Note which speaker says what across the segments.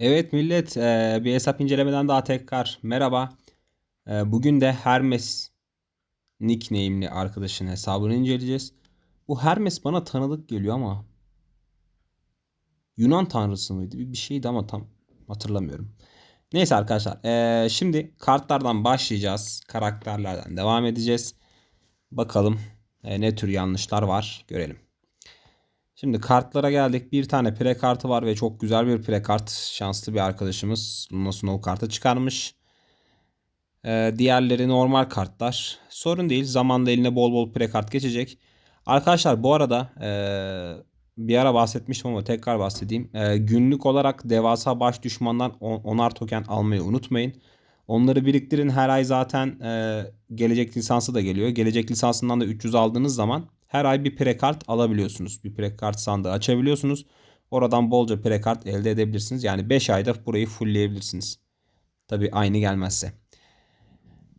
Speaker 1: Evet millet, eee, bir hesap incelemeden daha tekrar merhaba. Eee, bugün de Hermes nickname'li arkadaşın hesabını inceleyeceğiz. Bu Hermes bana tanıdık geliyor ama Yunan tanrısı mıydı? Bir şeydi ama tam hatırlamıyorum. Neyse arkadaşlar, eee, şimdi kartlardan başlayacağız. Karakterlerden devam edeceğiz. Bakalım ne tür yanlışlar var görelim. Şimdi kartlara geldik. Bir tane pre kartı var ve çok güzel bir pre kart. Şanslı bir arkadaşımız Luna Snow kartı çıkarmış. Ee, diğerleri normal kartlar. Sorun değil. Zamanla eline bol bol pre kart geçecek. Arkadaşlar bu arada ee, bir ara bahsetmiştim ama tekrar bahsedeyim. Ee, günlük olarak devasa baş düşmandan on- onar token almayı unutmayın. Onları biriktirin. Her ay zaten ee, gelecek lisansı da geliyor. Gelecek lisansından da 300 aldığınız zaman her ay bir prekart alabiliyorsunuz. Bir prekart sandığı açabiliyorsunuz. Oradan bolca prekart elde edebilirsiniz. Yani 5 ayda burayı fullleyebilirsiniz. Tabii aynı gelmezse.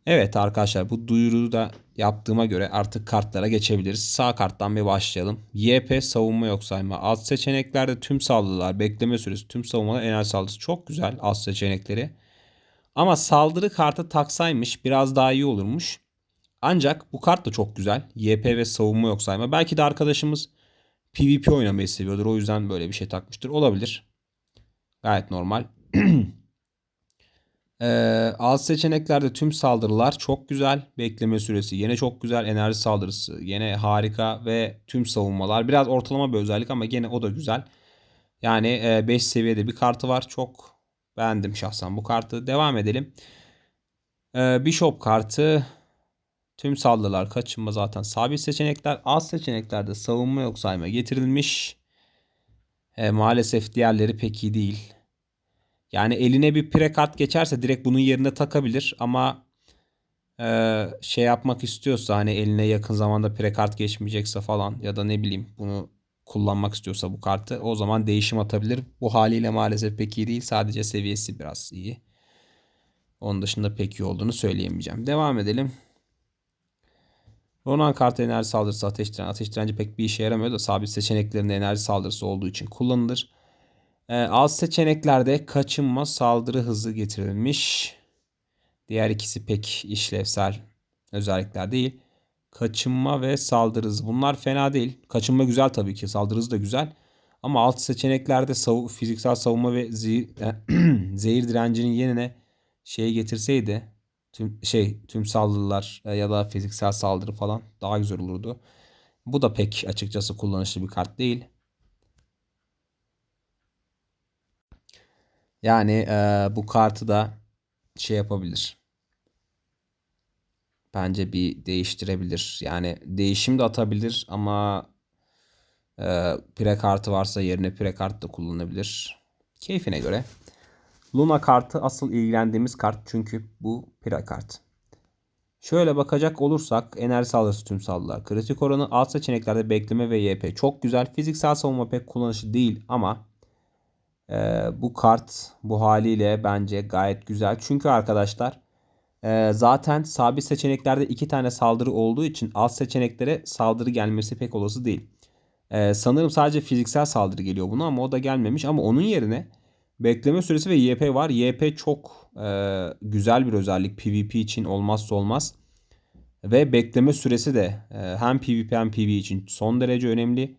Speaker 1: Evet arkadaşlar bu duyuruyu da yaptığıma göre artık kartlara geçebiliriz. Sağ karttan bir başlayalım. YP savunma yok sayma. Alt seçeneklerde tüm saldırılar, bekleme süresi, tüm savunmalar, enerji saldırısı. Çok güzel alt seçenekleri. Ama saldırı kartı taksaymış biraz daha iyi olurmuş. Ancak bu kart da çok güzel. YP ve savunma yok sayma. Belki de arkadaşımız PvP oynamayı seviyordur. O yüzden böyle bir şey takmıştır. Olabilir. Gayet normal. Ee, alt seçeneklerde tüm saldırılar çok güzel. Bekleme süresi yine çok güzel. Enerji saldırısı yine harika ve tüm savunmalar biraz ortalama bir özellik ama gene o da güzel. Yani 5 seviyede bir kartı var. Çok beğendim şahsen bu kartı. Devam edelim. Ee, Bishop kartı tüm saldırılar kaçınma zaten sabit seçenekler. Alt seçeneklerde savunma yok sayma getirilmiş. E, maalesef diğerleri pek iyi değil. Yani eline bir pre kart geçerse direkt bunun yerine takabilir ama e, şey yapmak istiyorsa hani eline yakın zamanda pre kart geçmeyecekse falan ya da ne bileyim bunu kullanmak istiyorsa bu kartı o zaman değişim atabilir. Bu haliyle maalesef pek iyi değil. Sadece seviyesi biraz iyi. Onun dışında pek iyi olduğunu söyleyemeyeceğim. Devam edelim. Ronan kartı enerji saldırısı ateş direnci. Ateş direnci pek bir işe yaramıyor da sabit seçeneklerinde enerji saldırısı olduğu için kullanılır. E, alt seçeneklerde kaçınma saldırı hızı getirilmiş. Diğer ikisi pek işlevsel özellikler değil. Kaçınma ve saldırı hızı. Bunlar fena değil. Kaçınma güzel tabii ki. Saldırı hızı da güzel. Ama alt seçeneklerde sav fiziksel savunma ve zehir, zehir direncinin yerine şey getirseydi tüm şey tüm saldırılar e, ya da fiziksel saldırı falan daha güzel olurdu. Bu da pek açıkçası kullanışlı bir kart değil. Yani e, bu kartı da şey yapabilir. Bence bir değiştirebilir. Yani değişim de atabilir ama e, pre kartı varsa yerine pre kart da kullanabilir. Keyfine göre. Luna kartı asıl ilgilendiğimiz kart çünkü bu pre kart. Şöyle bakacak olursak enerji saldırısı tüm saldırılar. Kritik oranı alt seçeneklerde bekleme ve YP çok güzel. Fiziksel savunma pek kullanışlı değil ama e, bu kart bu haliyle bence gayet güzel. Çünkü arkadaşlar e, zaten sabit seçeneklerde iki tane saldırı olduğu için alt seçeneklere saldırı gelmesi pek olası değil. E, sanırım sadece fiziksel saldırı geliyor buna ama o da gelmemiş. Ama onun yerine bekleme süresi ve YP var. YP çok e, güzel bir özellik. PvP için olmazsa olmaz. Ve bekleme süresi de e, hem PvP hem PvE için son derece önemli.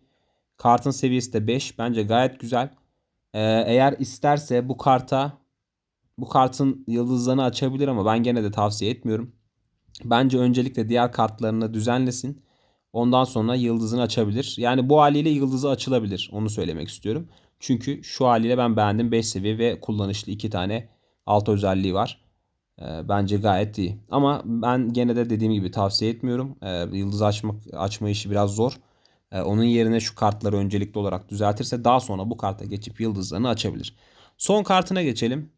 Speaker 1: Kartın seviyesi de 5. Bence gayet güzel. Ee, eğer isterse bu karta bu kartın yıldızlarını açabilir ama ben gene de tavsiye etmiyorum. Bence öncelikle diğer kartlarını düzenlesin. Ondan sonra yıldızını açabilir. Yani bu haliyle yıldızı açılabilir. Onu söylemek istiyorum. Çünkü şu haliyle ben beğendim. 5 seviye ve kullanışlı 2 tane alt özelliği var. Ee, bence gayet iyi. Ama ben gene de dediğim gibi tavsiye etmiyorum. Ee, yıldız açmak açma işi biraz zor. Ee, onun yerine şu kartları öncelikli olarak düzeltirse daha sonra bu karta geçip yıldızlarını açabilir. Son kartına geçelim.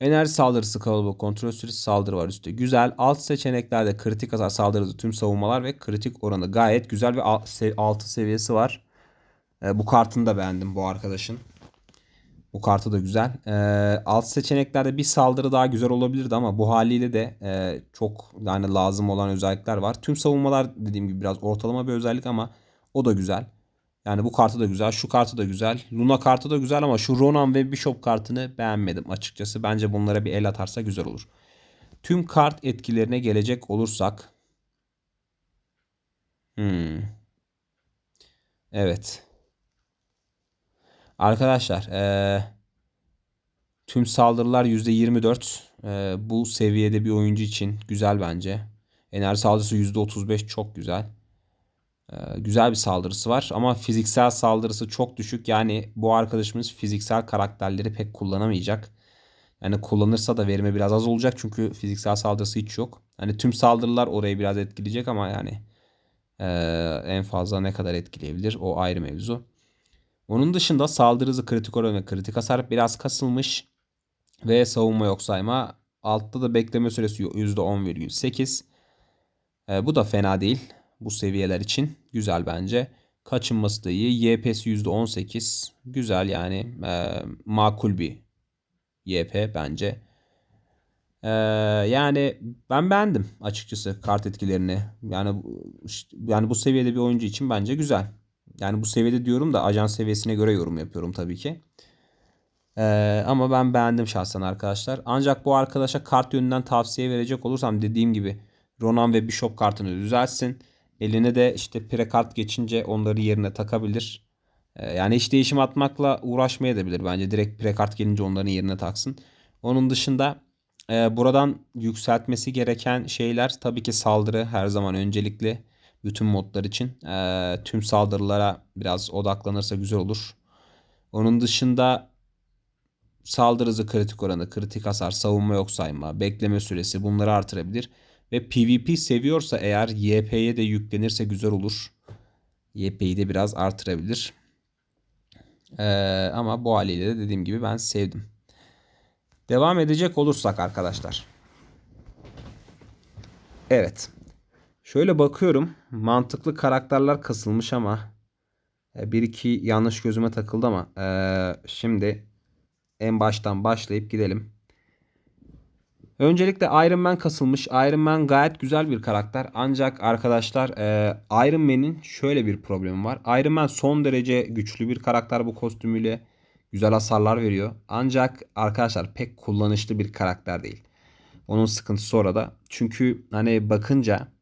Speaker 1: Enerji saldırısı kalabalık kontrol süresi saldırı var üstte. Güzel. Alt seçeneklerde kritik hasar saldırısı tüm savunmalar ve kritik oranı gayet güzel ve 6 seviyesi var. Ee, bu kartını da beğendim bu arkadaşın. Bu kartı da güzel. Ee, alt seçeneklerde bir saldırı daha güzel olabilirdi ama bu haliyle de e, çok yani lazım olan özellikler var. Tüm savunmalar dediğim gibi biraz ortalama bir özellik ama o da güzel. Yani bu kartı da güzel. Şu kartı da güzel. Luna kartı da güzel ama şu Ronan ve Bishop kartını beğenmedim açıkçası. Bence bunlara bir el atarsa güzel olur. Tüm kart etkilerine gelecek olursak. Hmm. Evet. Arkadaşlar ee, tüm saldırılar %24. Ee, bu seviyede bir oyuncu için güzel bence. Enerji saldırısı %35 çok güzel. Ee, güzel bir saldırısı var ama fiziksel saldırısı çok düşük. Yani bu arkadaşımız fiziksel karakterleri pek kullanamayacak. Yani kullanırsa da verimi biraz az olacak çünkü fiziksel saldırısı hiç yok. Hani tüm saldırılar orayı biraz etkileyecek ama yani ee, en fazla ne kadar etkileyebilir o ayrı mevzu. Onun dışında saldırı hızı, kritik oranı kritik hasar biraz kasılmış. Ve savunma yok sayma. Altta da bekleme süresi %10,8. E, bu da fena değil. Bu seviyeler için güzel bence. Kaçınması da iyi. YP'si %18. Güzel yani e, makul bir YP bence. E, yani ben beğendim açıkçası kart etkilerini. Yani yani bu seviyede bir oyuncu için bence güzel. Yani bu seviyede diyorum da ajan seviyesine göre yorum yapıyorum tabii ki. Ee, ama ben beğendim şahsen arkadaşlar. Ancak bu arkadaşa kart yönünden tavsiye verecek olursam dediğim gibi Ronan ve Bishop kartını düzelsin. Eline de işte pre kart geçince onları yerine takabilir. Ee, yani hiç değişim atmakla uğraşmayabilir bence. Direkt pre kart gelince onların yerine taksın. Onun dışında e, buradan yükseltmesi gereken şeyler tabii ki saldırı her zaman öncelikli. Bütün modlar için. E, tüm saldırılara biraz odaklanırsa güzel olur. Onun dışında saldırı hızı, kritik oranı, kritik hasar, savunma yok sayma, bekleme süresi bunları artırabilir. Ve PvP seviyorsa eğer YP'ye de yüklenirse güzel olur. YP'yi de biraz artırabilir. Ee, ama bu haliyle de dediğim gibi ben sevdim. Devam edecek olursak arkadaşlar. Evet. Şöyle bakıyorum. Mantıklı karakterler kasılmış ama e, bir iki yanlış gözüme takıldı ama ee, şimdi en baştan başlayıp gidelim. Öncelikle Iron Man kasılmış. Iron Man gayet güzel bir karakter. Ancak arkadaşlar e, Iron Man'in şöyle bir problemi var. Iron Man son derece güçlü bir karakter bu kostümüyle. Güzel hasarlar veriyor. Ancak arkadaşlar pek kullanışlı bir karakter değil. Onun sıkıntısı orada. Çünkü hani bakınca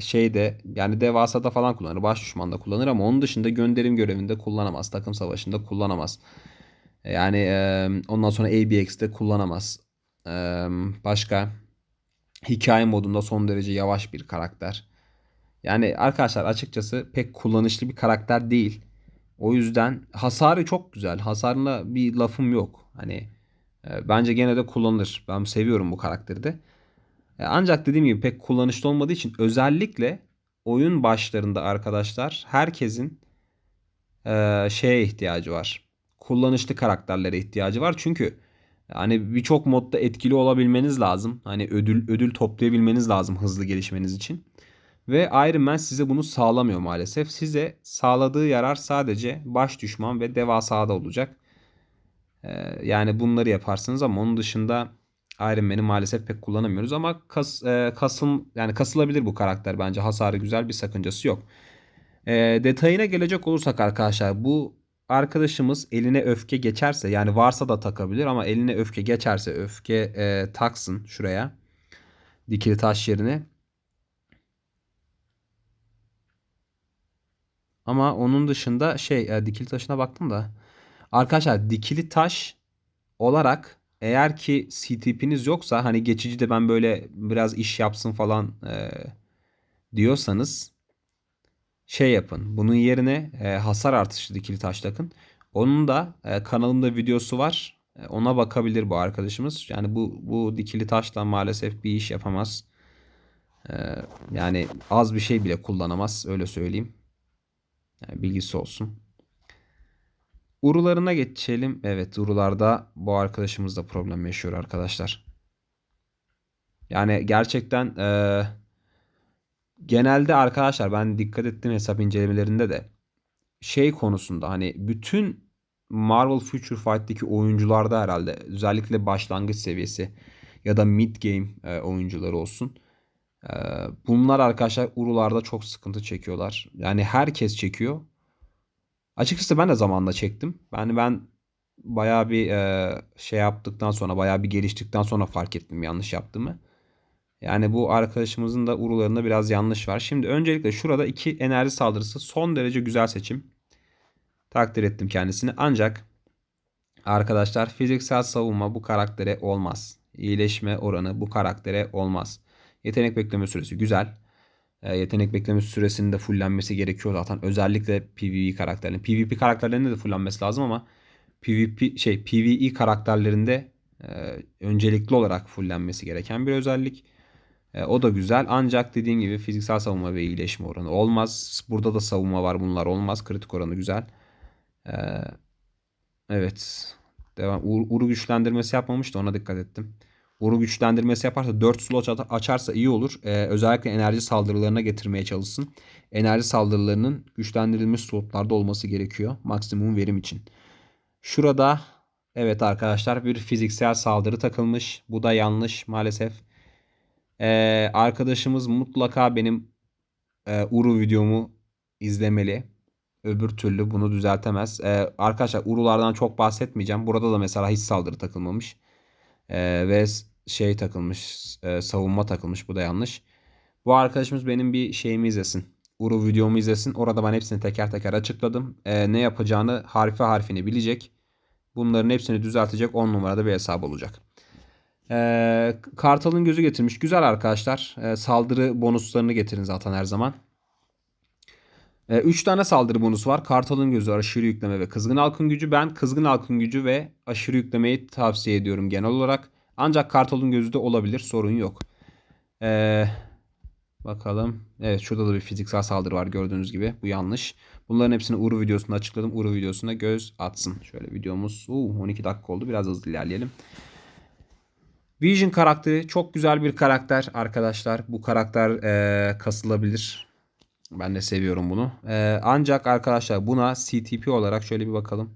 Speaker 1: şeyde yani devasa da falan kullanır. Baş düşmanda kullanır ama onun dışında gönderim görevinde kullanamaz. Takım savaşında kullanamaz. Yani ondan sonra ABX'de kullanamaz. Başka hikaye modunda son derece yavaş bir karakter. Yani arkadaşlar açıkçası pek kullanışlı bir karakter değil. O yüzden hasarı çok güzel. Hasarına bir lafım yok. Hani e, bence gene de kullanılır. Ben seviyorum bu karakteri de. E, ancak dediğim gibi pek kullanışlı olmadığı için özellikle oyun başlarında arkadaşlar herkesin e, şeye ihtiyacı var kullanışlı karakterlere ihtiyacı var. Çünkü hani birçok modda etkili olabilmeniz lazım. Hani ödül ödül toplayabilmeniz lazım hızlı gelişmeniz için. Ve Iron Man size bunu sağlamıyor maalesef. Size sağladığı yarar sadece baş düşman ve devasada olacak. Ee, yani bunları yaparsınız ama onun dışında Iron Man'i maalesef pek kullanamıyoruz ama kas, e, kasım yani kasılabilir bu karakter bence. Hasarı güzel bir sakıncası yok. E, detayına gelecek olursak arkadaşlar bu arkadaşımız eline öfke geçerse yani varsa da takabilir ama eline öfke geçerse öfke e, taksın şuraya. Dikili taş yerine. Ama onun dışında şey e, dikili taşına baktım da. Arkadaşlar dikili taş olarak eğer ki CTP'niz yoksa hani geçici de ben böyle biraz iş yapsın falan e, diyorsanız şey yapın. Bunun yerine e, hasar artışı dikili taş takın. Onun da e, kanalımda videosu var. E, ona bakabilir bu arkadaşımız. Yani bu bu dikili taşla maalesef bir iş yapamaz. E, yani az bir şey bile kullanamaz öyle söyleyeyim. Yani bilgisi olsun. Urularına geçelim. Evet urularda bu arkadaşımız da problem yaşıyor arkadaşlar. Yani gerçekten eee genelde arkadaşlar ben dikkat ettim hesap incelemelerinde de şey konusunda hani bütün Marvel Future Fight'taki oyuncularda herhalde özellikle başlangıç seviyesi ya da mid game e, oyuncuları olsun. E, bunlar arkadaşlar Urularda çok sıkıntı çekiyorlar. Yani herkes çekiyor. Açıkçası ben de zamanla çektim. Yani ben bayağı bir e, şey yaptıktan sonra, bayağı bir geliştikten sonra fark ettim yanlış yaptığımı. Yani bu arkadaşımızın da urularında biraz yanlış var. Şimdi öncelikle şurada iki enerji saldırısı son derece güzel seçim. Takdir ettim kendisini. Ancak arkadaşlar fiziksel savunma bu karaktere olmaz. İyileşme oranı bu karaktere olmaz. Yetenek bekleme süresi güzel. E, yetenek bekleme süresinin de fullenmesi gerekiyor zaten. Özellikle PvE karakterlerinin. PvP karakterlerinde de fullenmesi lazım ama PvP şey PvE karakterlerinde e, öncelikli olarak fullenmesi gereken bir özellik. E, o da güzel ancak dediğim gibi fiziksel savunma ve iyileşme oranı olmaz. Burada da savunma var bunlar olmaz. Kritik oranı güzel. Evet. Devam. Ur, uru güçlendirmesi yapmamış da ona dikkat ettim. Uru güçlendirmesi yaparsa 4 slot açarsa iyi olur. Ee, özellikle enerji saldırılarına getirmeye çalışsın. Enerji saldırılarının güçlendirilmiş slotlarda olması gerekiyor. Maksimum verim için. Şurada evet arkadaşlar bir fiziksel saldırı takılmış. Bu da yanlış maalesef. Ee, arkadaşımız mutlaka benim e, Uru videomu izlemeli. Öbür türlü bunu düzeltemez. Ee, arkadaşlar Urulardan çok bahsetmeyeceğim. Burada da mesela hiç saldırı takılmamış. Ee, ve şey takılmış. E, savunma takılmış. Bu da yanlış. Bu arkadaşımız benim bir şeyimi izlesin. Uru videomu izlesin. Orada ben hepsini teker teker açıkladım. E, ne yapacağını harfi harfini bilecek. Bunların hepsini düzeltecek 10 numarada bir hesap olacak. E, Kartal'ın gözü getirmiş. Güzel arkadaşlar. E, saldırı bonuslarını getirin zaten her zaman. 3 tane saldırı bonusu var. Kartal'ın gözü, aşırı yükleme ve kızgın halkın gücü. Ben kızgın halkın gücü ve aşırı yüklemeyi tavsiye ediyorum genel olarak. Ancak Kartal'ın gözü de olabilir. Sorun yok. Ee, bakalım. Evet şurada da bir fiziksel saldırı var gördüğünüz gibi. Bu yanlış. Bunların hepsini Uru videosunda açıkladım. Uru videosuna göz atsın. Şöyle videomuz uh, 12 dakika oldu. Biraz hızlı ilerleyelim. Vision karakteri çok güzel bir karakter arkadaşlar. Bu karakter e, kasılabilir. Ben de seviyorum bunu. E, ancak arkadaşlar buna CTP olarak şöyle bir bakalım.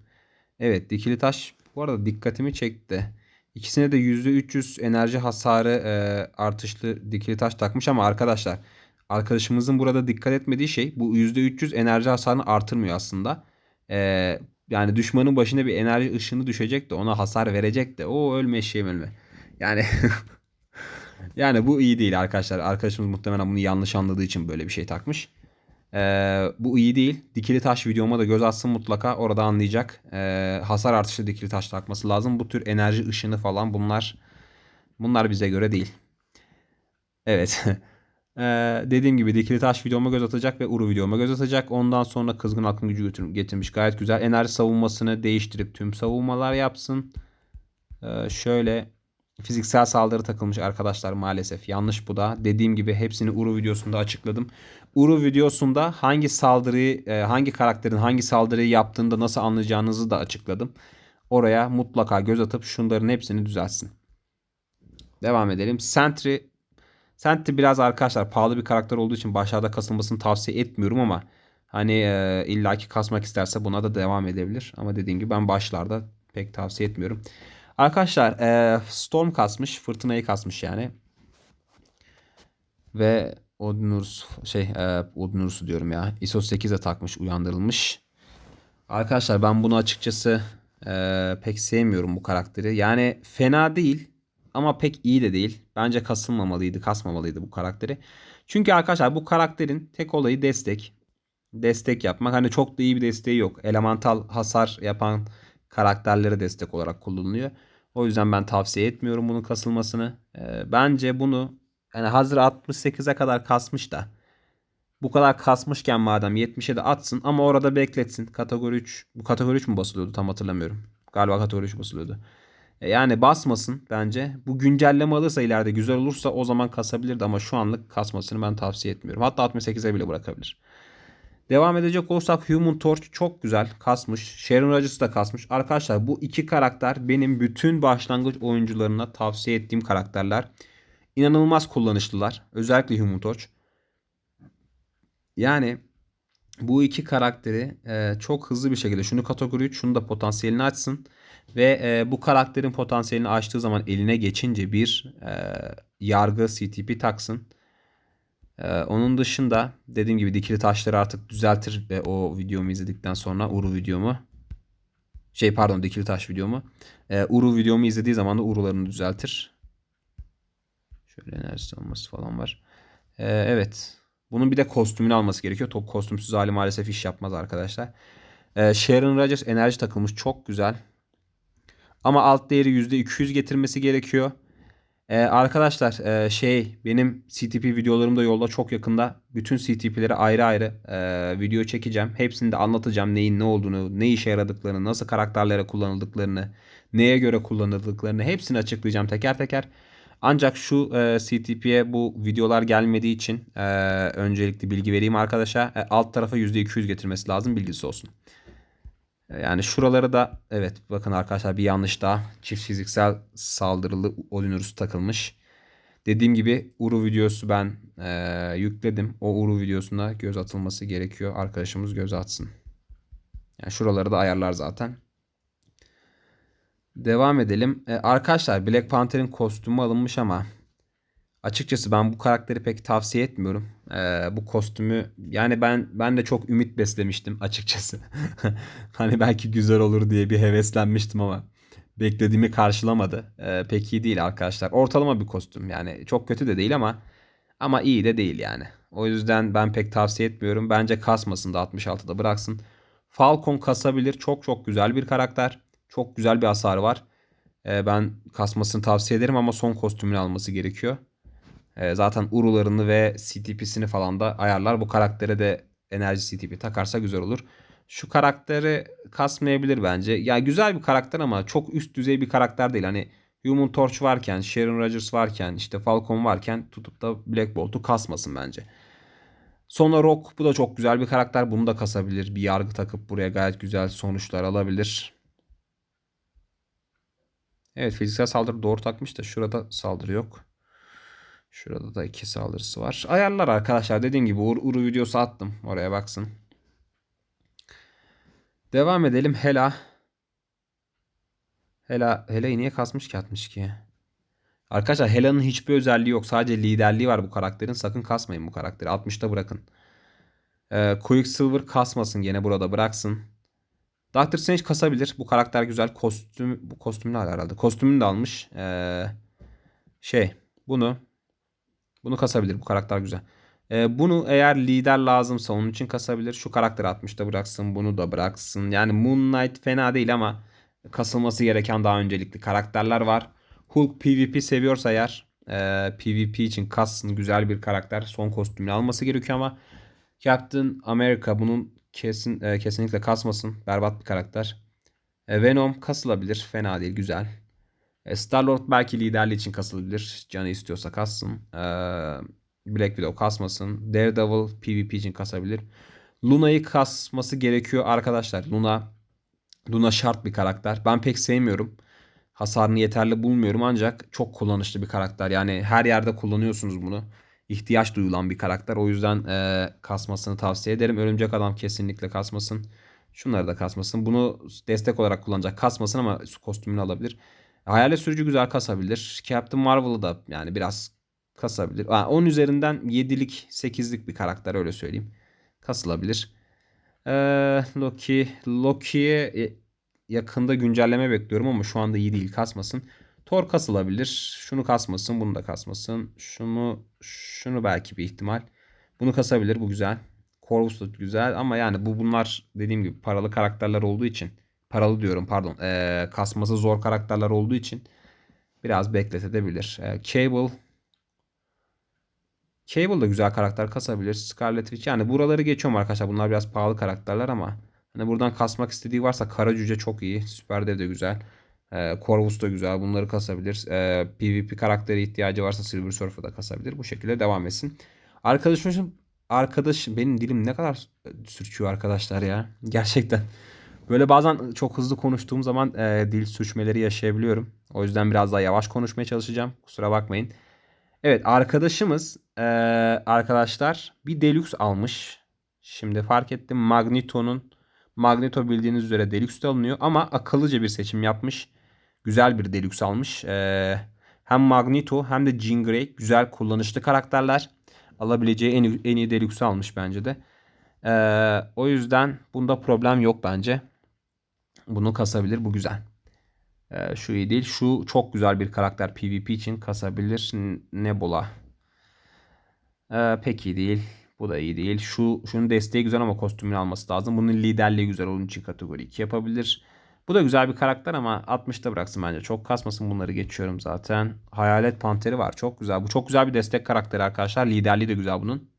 Speaker 1: Evet dikili taş bu arada dikkatimi çekti. İkisine de %300 enerji hasarı e, artışlı dikili taş takmış ama arkadaşlar arkadaşımızın burada dikkat etmediği şey bu %300 enerji hasarını artırmıyor aslında. E, yani düşmanın başına bir enerji ışını düşecek de ona hasar verecek de o ölme eşeğim ölme. Yani yani bu iyi değil arkadaşlar. Arkadaşımız muhtemelen bunu yanlış anladığı için böyle bir şey takmış. Ee, bu iyi değil. Dikili taş videoma da göz atsın mutlaka. Orada anlayacak. Ee, hasar artışı dikili taş takması lazım. Bu tür enerji ışını falan bunlar bunlar bize göre değil. Evet. ee, dediğim gibi dikili taş videoma göz atacak ve uru videoma göz atacak. Ondan sonra kızgın aklın gücü getirmiş. Gayet güzel. Enerji savunmasını değiştirip tüm savunmalar yapsın. Ee, şöyle fiziksel saldırı takılmış arkadaşlar maalesef. Yanlış bu da. Dediğim gibi hepsini Uru videosunda açıkladım. Uru videosunda hangi saldırıyı, e, hangi karakterin hangi saldırıyı yaptığında nasıl anlayacağınızı da açıkladım. Oraya mutlaka göz atıp şunların hepsini düzeltsin. Devam edelim. Sentry Sentry biraz arkadaşlar pahalı bir karakter olduğu için başlarda kasılmasını tavsiye etmiyorum ama hani e, illaki kasmak isterse buna da devam edebilir. Ama dediğim gibi ben başlarda pek tavsiye etmiyorum. Arkadaşlar e, Storm kasmış. Fırtınayı kasmış yani. Ve Odinurus şey e, Odinurus'u diyorum ya. ISO 8'e takmış uyandırılmış. Arkadaşlar ben bunu açıkçası e, pek sevmiyorum bu karakteri. Yani fena değil ama pek iyi de değil. Bence kasılmamalıydı, kasmamalıydı bu karakteri. Çünkü arkadaşlar bu karakterin tek olayı destek. Destek yapmak. Hani çok da iyi bir desteği yok. Elemental hasar yapan karakterlere destek olarak kullanılıyor. O yüzden ben tavsiye etmiyorum bunun kasılmasını. E, bence bunu yani hazır 68'e kadar kasmış da bu kadar kasmışken madem 70'e de atsın ama orada bekletsin. Kategori 3 bu kategori 3 mü basılıyordu tam hatırlamıyorum. Galiba kategori 3 basılıyordu. E, yani basmasın bence. Bu güncelleme alırsa ileride güzel olursa o zaman kasabilirdi ama şu anlık kasmasını ben tavsiye etmiyorum. Hatta 68'e bile bırakabilir. Devam edecek olursak Human Torch çok güzel kasmış. Sharon Rodgers da kasmış. Arkadaşlar bu iki karakter benim bütün başlangıç oyuncularına tavsiye ettiğim karakterler. İnanılmaz kullanışlılar. Özellikle Human Torch. Yani bu iki karakteri e, çok hızlı bir şekilde şunu kategori 3 şunu da potansiyelini açsın. Ve e, bu karakterin potansiyelini açtığı zaman eline geçince bir e, yargı CTP taksın. Ee, onun dışında dediğim gibi dikili taşları artık düzeltir ve o videomu izledikten sonra Uru videomu şey pardon dikili taş videomu ee, Uru videomu izlediği zaman da Uru'larını düzeltir. Şöyle enerji olması falan var. Ee, evet. Bunun bir de kostümünü alması gerekiyor. Top kostümsüz hali maalesef iş yapmaz arkadaşlar. Ee, Sharon Rogers enerji takılmış. Çok güzel. Ama alt değeri %200 getirmesi gerekiyor. Ee, arkadaşlar e, şey benim CTP videolarım da yolda çok yakında. Bütün CTP'leri ayrı ayrı e, video çekeceğim. Hepsini de anlatacağım neyin ne olduğunu, ne işe yaradıklarını, nasıl karakterlere kullanıldıklarını, neye göre kullanıldıklarını hepsini açıklayacağım teker teker. Ancak şu e, CTP'ye bu videolar gelmediği için e, öncelikli bilgi vereyim arkadaşa. E, alt tarafa %200 getirmesi lazım bilgisi olsun. Yani şuraları da evet bakın arkadaşlar bir yanlış daha. Çift fiziksel saldırılı Odinurus takılmış. Dediğim gibi Uru videosu ben e, yükledim. O Uru videosuna göz atılması gerekiyor. Arkadaşımız göz atsın. Yani şuraları da ayarlar zaten. Devam edelim. E, arkadaşlar Black Panther'in kostümü alınmış ama açıkçası ben bu karakteri pek tavsiye etmiyorum. E, bu kostümü yani ben ben de çok ümit beslemiştim açıkçası. hani belki güzel olur diye bir heveslenmiştim ama beklediğimi karşılamadı. E, pek iyi değil arkadaşlar. Ortalama bir kostüm yani çok kötü de değil ama ama iyi de değil yani. O yüzden ben pek tavsiye etmiyorum. Bence kasmasın da 66'da bıraksın. Falcon kasabilir. Çok çok güzel bir karakter. Çok güzel bir hasar var. Ee, ben kasmasını tavsiye ederim ama son kostümünü alması gerekiyor. Ee, zaten urularını ve CTP'sini falan da ayarlar. Bu karaktere de enerji CTP takarsa güzel olur. Şu karakteri kasmayabilir bence. Ya güzel bir karakter ama çok üst düzey bir karakter değil. Hani Human Torch varken, Sharon Rogers varken, işte Falcon varken tutup da Black Bolt'u kasmasın bence. Sonra Rock bu da çok güzel bir karakter. Bunu da kasabilir. Bir yargı takıp buraya gayet güzel sonuçlar alabilir. Evet fiziksel saldırı doğru takmış da şurada saldırı yok. Şurada da iki saldırısı var. Ayarlar arkadaşlar. Dediğim gibi Ur Uru videosu attım. Oraya baksın. Devam edelim. Hela. Hela, Hela'yı niye kasmış ki 62? Arkadaşlar Hela'nın hiçbir özelliği yok. Sadece liderliği var bu karakterin. Sakın kasmayın bu karakteri. 60'ta bırakın. Ee, Quicksilver kasmasın gene burada bıraksın. Doctor Strange kasabilir. Bu karakter güzel. Kostüm bu kostümünü al herhalde. Kostümünü de almış. Ee, şey bunu bunu kasabilir. Bu karakter güzel. Ee, bunu eğer lider lazımsa onun için kasabilir. Şu karakteri 60'ta bıraksın. Bunu da bıraksın. Yani Moon Knight fena değil ama kasılması gereken daha öncelikli karakterler var. Hulk PvP seviyorsa eğer e, PvP için kassın güzel bir karakter. Son kostümünü alması gerekiyor ama Captain America bunun kesin e, kesinlikle kasmasın. Berbat bir karakter. E, Venom kasılabilir. Fena değil. Güzel. E, Star-Lord belki liderliği için kasılabilir. Canı istiyorsa kassın. E, Black Widow kasmasın. Daredevil PvP için kasabilir. Luna'yı kasması gerekiyor arkadaşlar. Luna Luna şart bir karakter. Ben pek sevmiyorum. Hasarını yeterli bulmuyorum ancak çok kullanışlı bir karakter. Yani her yerde kullanıyorsunuz bunu ihtiyaç duyulan bir karakter. O yüzden e, kasmasını tavsiye ederim. Örümcek adam kesinlikle kasmasın. Şunları da kasmasın. Bunu destek olarak kullanacak. Kasmasın ama kostümünü alabilir. Hayalet sürücü güzel kasabilir. Captain Marvel'ı da yani biraz kasabilir. Yani 10 üzerinden 7'lik 8'lik bir karakter öyle söyleyeyim. Kasılabilir. Ee, Loki. Loki'ye yakında güncelleme bekliyorum ama şu anda iyi değil kasmasın. Tor kasılabilir. Şunu kasmasın, bunu da kasmasın. Şunu şunu belki bir ihtimal. Bunu kasabilir. Bu güzel. Corvus da güzel ama yani bu bunlar dediğim gibi paralı karakterler olduğu için paralı diyorum pardon. Ee, kasması zor karakterler olduğu için biraz bekletebilir. Ee, Cable Cable da güzel karakter kasabilir. Scarlet Witch yani buraları geçiyorum arkadaşlar. Bunlar biraz pahalı karakterler ama hani buradan kasmak istediği varsa Kara Cüce çok iyi. Süper Dev de güzel. E, Corvus da güzel. Bunları kasabilir. E, PvP karakteri ihtiyacı varsa Silver Surfer'ı da kasabilir. Bu şekilde devam etsin. Arkadaşım arkadaş benim dilim ne kadar sürçüyor arkadaşlar ya. Gerçekten. Böyle bazen çok hızlı konuştuğum zaman e, dil sürçmeleri yaşayabiliyorum. O yüzden biraz daha yavaş konuşmaya çalışacağım. Kusura bakmayın. Evet arkadaşımız e, arkadaşlar bir Deluxe almış. Şimdi fark ettim Magneto'nun Magneto bildiğiniz üzere Deluxe alınıyor ama akıllıca bir seçim yapmış. Güzel bir Deluxe almış. Ee, hem Magneto hem de Jean Grey güzel kullanışlı karakterler. alabileceği en, en iyi deluxe almış bence de. Ee, o yüzden bunda problem yok bence. Bunu kasabilir. Bu güzel. Ee, şu iyi değil. Şu çok güzel bir karakter PvP için kasabilir. Nebula. Ee, pek iyi değil. Bu da iyi değil. Şu şunun desteği güzel ama kostümünü alması lazım. Bunun liderliği güzel onun için kategori 2 yapabilir. Bu da güzel bir karakter ama 60'ta bıraksın bence. Çok kasmasın bunları geçiyorum zaten. Hayalet Panteri var. Çok güzel. Bu çok güzel bir destek karakteri arkadaşlar. Liderliği de güzel bunun.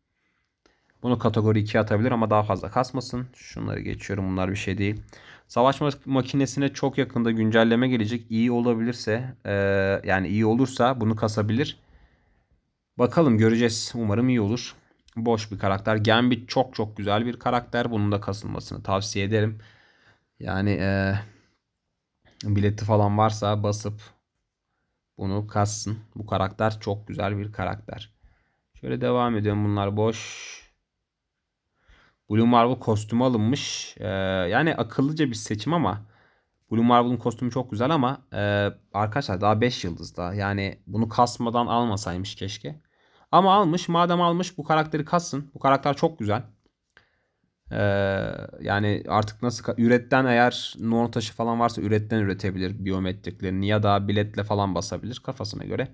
Speaker 1: Bunu kategori 2'ye atabilir ama daha fazla kasmasın. Şunları geçiyorum. Bunlar bir şey değil. Savaş makinesine çok yakında güncelleme gelecek. İyi olabilirse e, yani iyi olursa bunu kasabilir. Bakalım göreceğiz. Umarım iyi olur. Boş bir karakter. Gambit çok çok güzel bir karakter. Bunun da kasılmasını tavsiye ederim. Yani e, bileti falan varsa basıp bunu kassın. Bu karakter çok güzel bir karakter. Şöyle devam ediyorum. Bunlar boş. Blue Marvel kostümü alınmış. Ee, yani akıllıca bir seçim ama Blue Marvel'ın kostümü çok güzel ama e, arkadaşlar daha 5 yıldızda. Yani bunu kasmadan almasaymış keşke. Ama almış. Madem almış bu karakteri kassın. Bu karakter çok güzel. Ee, yani artık nasıl üretten eğer non taşı falan varsa üretten üretebilir biyometriklerini ya da biletle falan basabilir kafasına göre.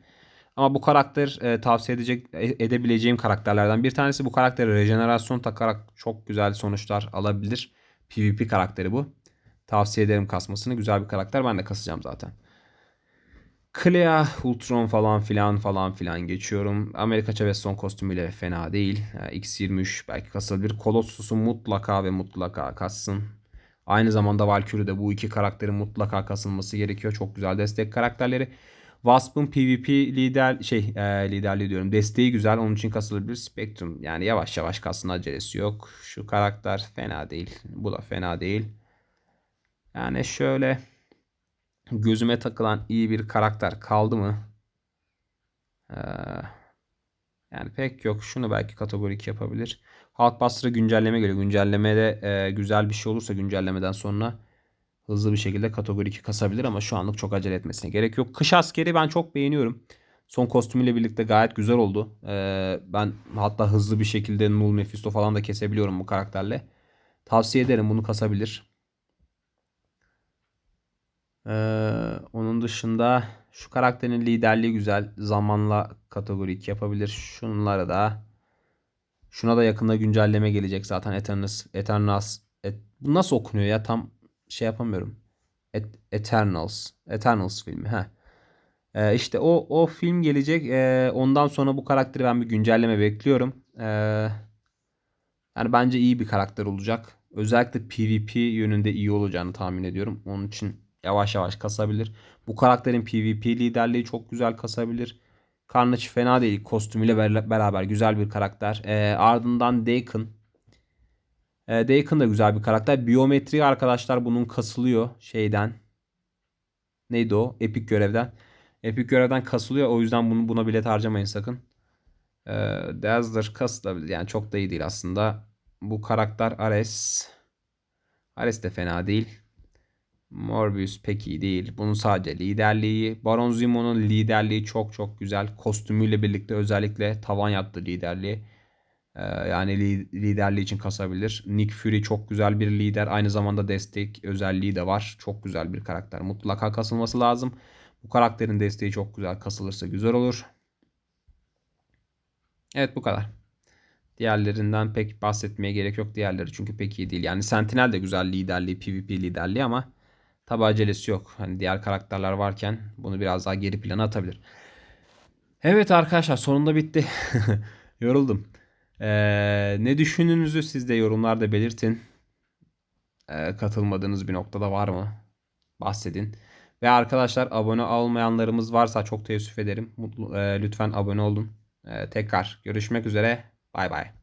Speaker 1: Ama bu karakter e, tavsiye edecek e, edebileceğim karakterlerden bir tanesi bu karakteri rejenerasyon takarak çok güzel sonuçlar alabilir. PvP karakteri bu. Tavsiye ederim kasmasını. Güzel bir karakter. Ben de kasacağım zaten. Clea, Ultron falan filan falan filan geçiyorum. Amerika Chavez son kostümüyle fena değil. X23 belki kasılabilir. Colossus'u mutlaka ve mutlaka kassın. Aynı zamanda Valkyrie de bu iki karakterin mutlaka kasılması gerekiyor. Çok güzel destek karakterleri. Wasp'ın PvP lider şey e, liderliği diyorum. Desteği güzel. Onun için kasılabilir. Spectrum yani yavaş yavaş kasın acelesi yok. Şu karakter fena değil. Bu da fena değil. Yani şöyle gözüme takılan iyi bir karakter kaldı mı? Ee, yani pek yok. Şunu belki kategori 2 yapabilir. Hulkbuster'a güncelleme geliyor. Güncellemede e, güzel bir şey olursa güncellemeden sonra hızlı bir şekilde kategori 2 kasabilir ama şu anlık çok acele etmesine gerek yok. Kış askeri ben çok beğeniyorum. Son kostümüyle birlikte gayet güzel oldu. Ee, ben hatta hızlı bir şekilde Null Mephisto falan da kesebiliyorum bu karakterle. Tavsiye ederim bunu kasabilir. Ee, onun dışında şu karakterin liderliği güzel. Zamanla kategori 2 yapabilir. Şunları da şuna da yakında güncelleme gelecek zaten. Eternals, Eternals et, bu nasıl okunuyor ya tam şey yapamıyorum. Et, Eternals. Eternals filmi. Heh. Ee, işte o o film gelecek. Ee, ondan sonra bu karakteri ben bir güncelleme bekliyorum. Ee, yani bence iyi bir karakter olacak. Özellikle PvP yönünde iyi olacağını tahmin ediyorum. Onun için yavaş yavaş kasabilir. Bu karakterin PvP liderliği çok güzel kasabilir. Carnage fena değil. Kostümüyle beraber güzel bir karakter. Ee, ardından Deacon. Ee, Deacon da güzel bir karakter. Biyometri arkadaşlar bunun kasılıyor şeyden. Neydi o? Epic görevden. Epic görevden kasılıyor. O yüzden bunu buna bilet harcamayın sakın. Ee, Dazzler kasılabilir. Yani çok da iyi değil aslında. Bu karakter Ares. Ares de fena değil. Morbius pek iyi değil. Bunun sadece liderliği. Baron Zemo'nun liderliği çok çok güzel. Kostümüyle birlikte özellikle tavan yaptı liderliği. Ee, yani liderliği için kasabilir. Nick Fury çok güzel bir lider. Aynı zamanda destek özelliği de var. Çok güzel bir karakter. Mutlaka kasılması lazım. Bu karakterin desteği çok güzel. Kasılırsa güzel olur. Evet bu kadar. Diğerlerinden pek bahsetmeye gerek yok. Diğerleri çünkü pek iyi değil. Yani Sentinel de güzel liderliği, PvP liderliği ama Tabi acelesi yok. Hani diğer karakterler varken bunu biraz daha geri plana atabilir. Evet arkadaşlar sonunda bitti. Yoruldum. Ee, ne düşündüğünüzü siz de yorumlarda belirtin. Ee, katılmadığınız bir noktada var mı? Bahsedin. Ve arkadaşlar abone olmayanlarımız varsa çok teessüf ederim. Mutlu, e, lütfen abone olun. E, tekrar görüşmek üzere. Bay bay.